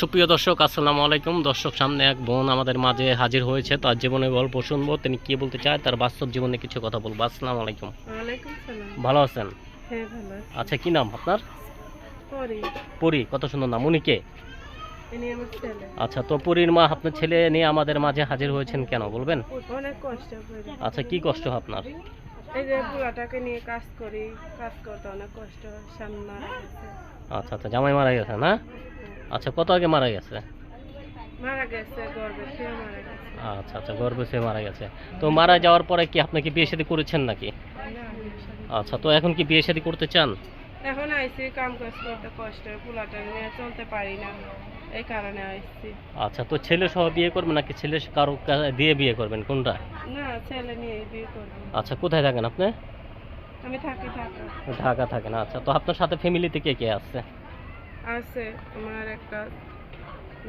সুপ্রিয় দর্শক আসসালামু আলাইকুম। দর্শক সামনে এক বোন আমাদের মাঝে হাজির হয়েছে। তার জীবনের গল্প শুনব তিনি কি বলতে চায় তার বাস্তব জীবনে কিছু কথা বলব। আসসালামু আলাইকুম। ওয়ালাইকুম ভালো আছেন? হ্যাঁ আচ্ছা কি নাম আপনার? পরে। কত সুন্দর নাম। উনি কে? আচ্ছা তো পরির মা আপনার ছেলে নিয়ে আমাদের মাঝে হাজির হয়েছেন কেন বলবেন? আচ্ছা কি কষ্ট আপনার? এই যে বুড়াটাকে নিয়ে কাজ করি কাজ করতে অনেক কষ্ট স্বামী মারা গেছে। আচ্ছা আচ্ছা জামাই মারা গেছে না? আচ্ছা কত আগে মারা গেছে? আচ্ছা আচ্ছা গর্ভে সে মারা গেছে। তো মারা যাওয়ার পরে কি আপনি কি বিয়ে শাদী করেছেন নাকি। আচ্ছা তো এখন কি বিয়ে শাদী করতে চান? এখন আইসি কাম কাজ করতে কষ্ট পোলাটা নিয়ে চলতে পারি না। এই কারণে আইসি। আচ্ছা তো ছেলে সহ বিয়ে করবেন নাকি ছেলে কারও দিয়ে বিয়ে করবেন কোনটা? না ছেলে নিয়ে বিয়ে করব। আচ্ছা কোথায় থাকেন আপনি? আমি থাকি থাকা ঢাকা থাকেন আচ্ছা তো আপনার সাথে ফ্যামিলিতে কে কে আছে? আছে আমার একটা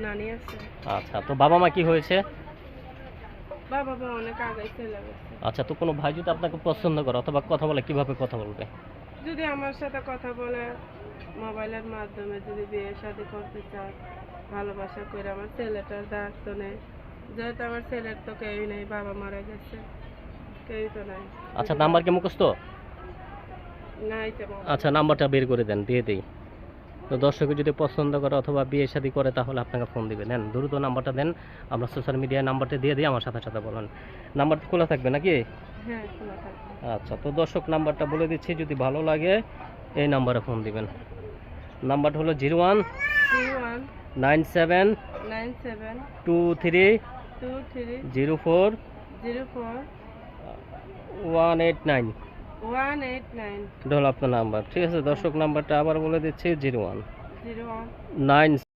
নানি আছে। আচ্ছা তো বাবা মা কি হয়েছে? বাবা মা অনেক আগে চলে গেছে। আচ্ছা তো কোনো ভাই যদি আপনাকে পছন্দ করে অথবা কথা বলে কীভাবে কথা বলবে? যদি আমার সাথে কথা বলে মোবাইলের মাধ্যমে যদি বিয়ে শাদি করতে চায় ভালোবাসা করে আমার ছেলেটার দায়িত্ব নেই যেহেতু আমার ছেলের তো কেউই নেই বাবা মারা গেছে কেউই তো নাই। আচ্ছা নাম্বার কি মুখস্থ? নাই আচ্ছা নাম্বারটা বের করে দেন দিয়ে দিই। তো দর্শকের যদি পছন্দ করে অথবা বিয়ে শাদী করে তাহলে আপনাকে ফোন দিবে। নেন দ্রুত নাম্বারটা দেন। আমরা সোশ্যাল মিডিয়ায় নাম্বারটা দিয়ে দিই আমার সাথে সাথে বলেন। নাম্বারটা খোলা থাকবে নাকি? হ্যাঁ খোলা থাকবে। আচ্ছা তো দর্শক নাম্বারটা বলে দিচ্ছি যদি ভালো লাগে এই নাম্বারে ফোন দিবেন। নাম্বারটা হলো zero one nine seven two three zero four zero four one eight nine. এটা হলো আপনার নাম্বার। ঠিক আছে দর্শক নাম্বারটা আবার বলে দিচ্ছি জিরো ওয়ান। নাইন